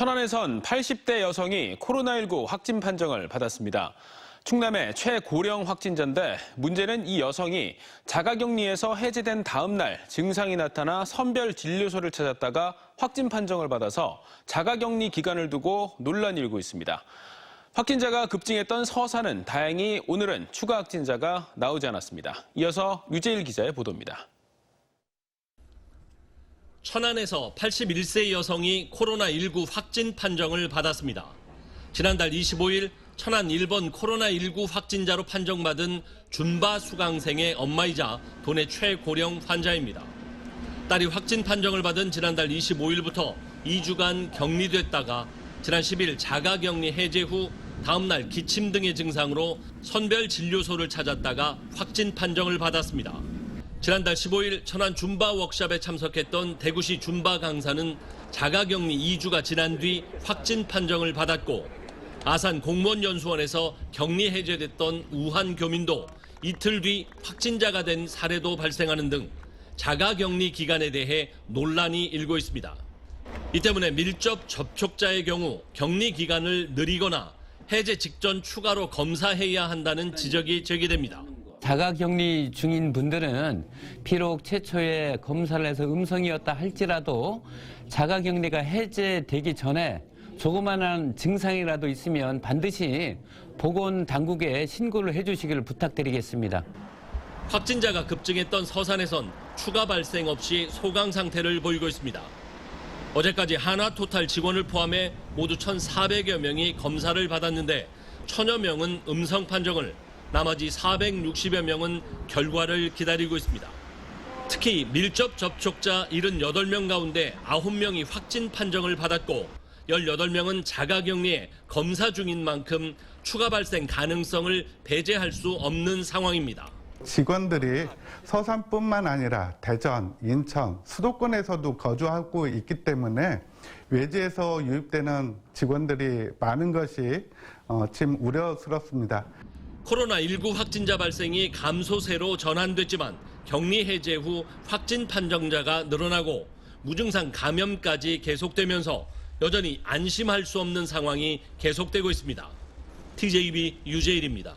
천안에선 80대 여성이 코로나19 확진 판정을 받았습니다. 충남의 최고령 확진자인데 문제는 이 여성이 자가격리에서 해제된 다음 날 증상이 나타나 선별 진료소를 찾았다가 확진 판정을 받아서 자가격리 기간을 두고 논란이 일고 있습니다. 확진자가 급증했던 서산은 다행히 오늘은 추가 확진자가 나오지 않았습니다. 이어서 유재일 기자의 보도입니다. 천안에서 81세 여성이 코로나19 확진 판정을 받았습니다. 지난달 25일 천안 1번 코로나19 확진자로 판정받은 준바 수강생의 엄마이자 도내 최고령 환자입니다. 딸이 확진 판정을 받은 지난달 25일부터 2주간 격리됐다가 지난 10일 자가격리 해제 후 다음날 기침 등의 증상으로 선별 진료소를 찾았다가 확진 판정을 받았습니다. 지난달 15일 천안 줌바 워크샵에 참석했던 대구시 줌바 강사는 자가격리 2주가 지난 뒤 확진 판정을 받았고 아산 공무원 연수원에서 격리 해제됐던 우한 교민도 이틀 뒤 확진자가 된 사례도 발생하는 등 자가격리 기간에 대해 논란이 일고 있습니다. 이 때문에 밀접 접촉자의 경우 격리 기간을 느리거나 해제 직전 추가로 검사해야 한다는 지적이 제기됩니다. 자가 격리 중인 분들은 비록 최초에 검사를 해서 음성이었다 할지라도 자가 격리가 해제되기 전에 조그마한 증상이라도 있으면 반드시 보건 당국에 신고를 해주시기를 부탁드리겠습니다. 확진자가 급증했던 서산에선 추가 발생 없이 소강 상태를 보이고 있습니다. 어제까지 하나토탈 직원을 포함해 모두 1,400여 명이 검사를 받았는데 천여 명은 음성 판정을, 나머지 460여 명은 결과를 기다리고 있습니다. 특히 밀접 접촉자 78명 가운데 9명이 확진 판정을 받았고 18명은 자가격리에 검사 중인 만큼 추가 발생 가능성을 배제할 수 없는 상황입니다. 직원들이 서산뿐만 아니라 대전, 인천, 수도권에서도 거주하고 있기 때문에 외지에서 유입되는 직원들이 많은 것이 어, 지금 우려스럽습니다. 코로나19 확진자 발생이 감소세로 전환됐지만 격리 해제 후 확진 판정자가 늘어나고 무증상 감염까지 계속되면서 여전히 안심할 수 없는 상황이 계속되고 있습니다. TJB 유재일입니다.